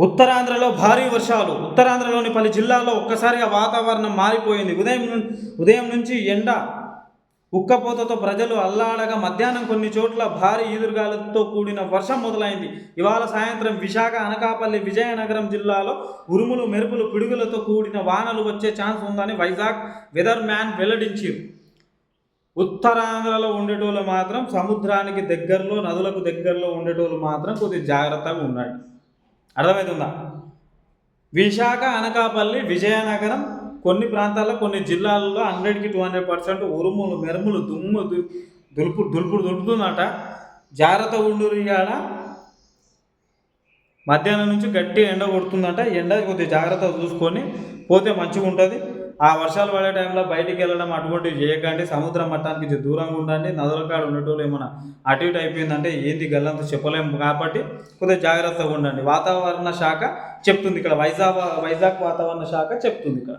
ఉత్తరాంధ్రలో భారీ వర్షాలు. ఉత్తరాంధ్రలోని పలు జిల్లాల్లో ఒక్కసారిగా వాతావరణం మారిపోయింది. ఉదయం ను- ఉదయం నుంచి ఎండ ఉక్కపోతతో ప్రజలు అల్లాడగా మధ్యాహ్నం కొన్ని చోట్ల భారీ ఈదురుగాలతో కూడిన వర్షం మొదలైంది. ఇవాళ సాయంత్రం విశాఖ అనకాపల్లి విజయనగరం జిల్లాలో ఉరుములు మెరుపులు పిడుగులతో కూడిన వానలు వచ్చే ఛాన్స్ ఉందని వైజాగ్ వెదర్ మ్యాన్ వెల్లడించారు. ఉత్తరాంధ్రలో ఉండేటోళ్ళు మాత్రం సముద్రానికి దగ్గరలో నదులకు దగ్గరలో ఉండేటోళ్ళు మాత్రం కొద్దిగా జాగ్రత్తగా ఉండండి. అర్థమవుతుందా విశాఖ అనకాపల్లి విజయనగరం కొన్ని ప్రాంతాల్లో కొన్ని జిల్లాల్లో హండ్రెడ్కి టూ హండ్రెడ్ పర్సెంట్ ఉరుములు మెరుములు దుమ్ము దులుపు దులుపుడు దులుపుతుందట. జాగ్రత్త ఉండు మధ్యాహ్నం నుంచి గట్టి ఎండ కొడుతుందంట. ఎండ కొద్దిగా జాగ్రత్తగా చూసుకొని పోతే మంచిగా ఉంటుంది ఆ వర్షాలు పడే టైంలో బయటికి వెళ్ళడం అటువంటివి చేయకండి. సముద్ర మట్టానికి దూరంగా ఉండండి. నదుల కాడ ఉండేటోళ్ళు ఏమైనా అటు ఇటు అయిపోయిందంటే ఏంది గల్లంత చెప్పలేము కాబట్టి కొద్దిగా జాగ్రత్తగా ఉండండి. వాతావరణ శాఖ చెప్తుంది ఇక్కడ. వైజాగ్ వైజాగ్ వాతావరణ శాఖ చెప్తుంది ఇక్కడ.